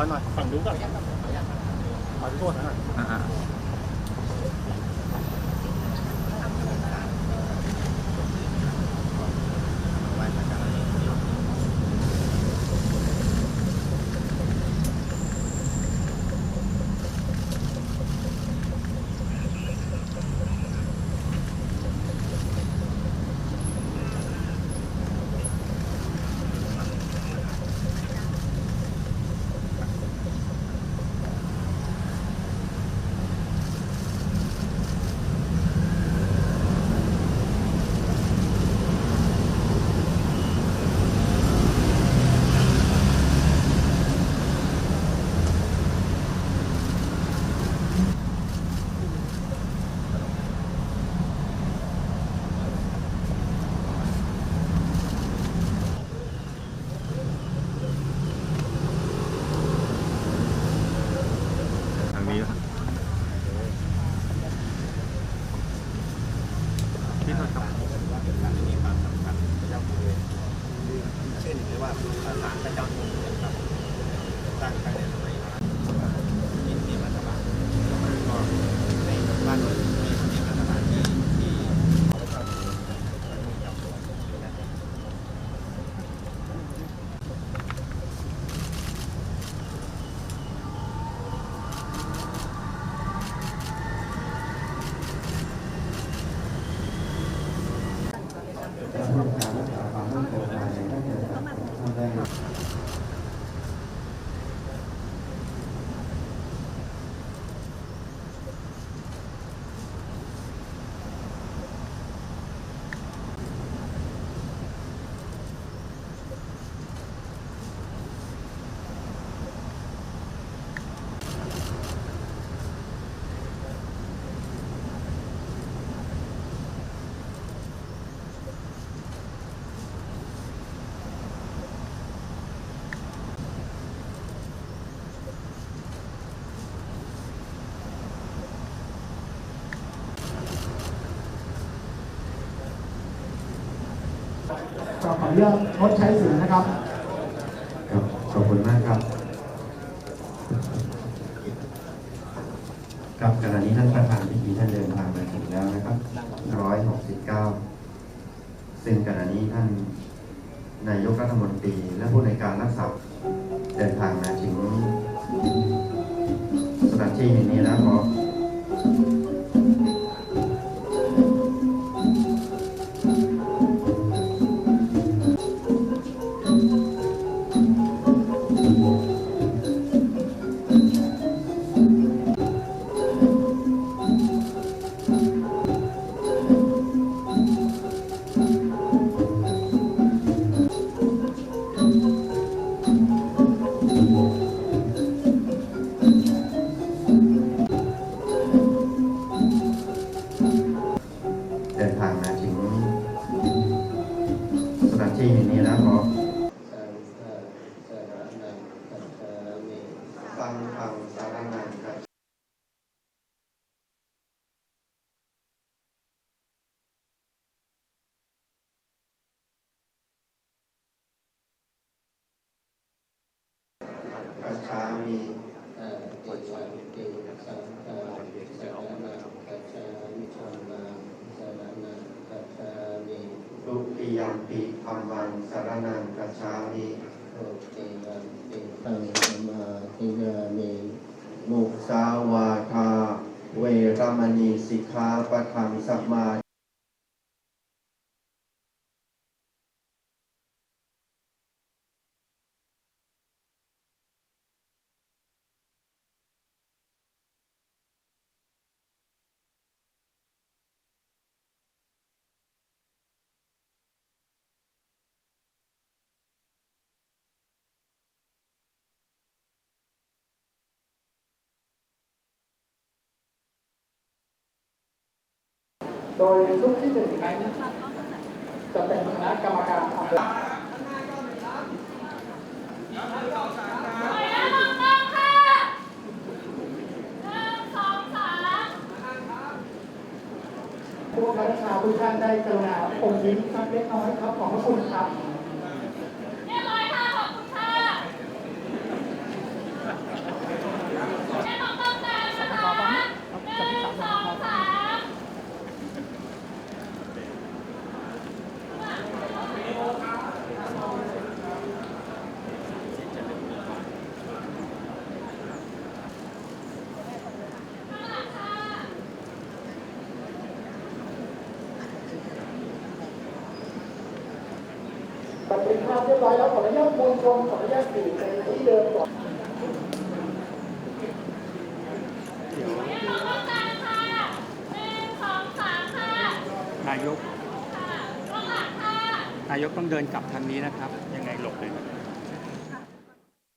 อยถอยหน่อยฝั่งนู้นก่อนขอโทษนะอ่าทางนี้นะครับพี่โทษครับ เช่นที่ว่าสถาน ประจำเมืองครับตั้งภายในสมัยยินดีรัฐบาลก็ในบ้านเมืองมีมีรัฐบาลที่ที่เขาชอบมีจำนวนนะครับ ก็ ขอเลือกงดใช้เสียงนะครับครับขอบคุณมากครับครับขณะนี้ท่านประธานพิธีท่านเดินทางมาถึงแล้วนะครับ169ซึ่งขณะนี้ท่านนายกรัฐมนตรีและผู้ในการรักษาเดินทาง ฟังฟังสารนังครับกัจฉามิทุติยมปิธรรมังสารนังกัจฉามิตั งสมาธิยามิมุสาวาทา เวรมณีสิกขาปะทังสัมมา โดยในชุดที่หนึ่งนั้นจะเป็นคณะกรรมการทำงานพวกนักชาทุกท่านได้กรุณาอมยิ้มสักเล็กน้อยครับ ขอบพระคุณครับ เรียบร้อยค่ะ ขอบคุณค่ะ เป็นภาพเรียบร้อยแล้วขออนุญาตมวลชนขออนุญาตสื่อในที่เดิมก่อนนายก นายกต้องเดินกลับทางนี้นะครับ ยังไงหลบเลยนะ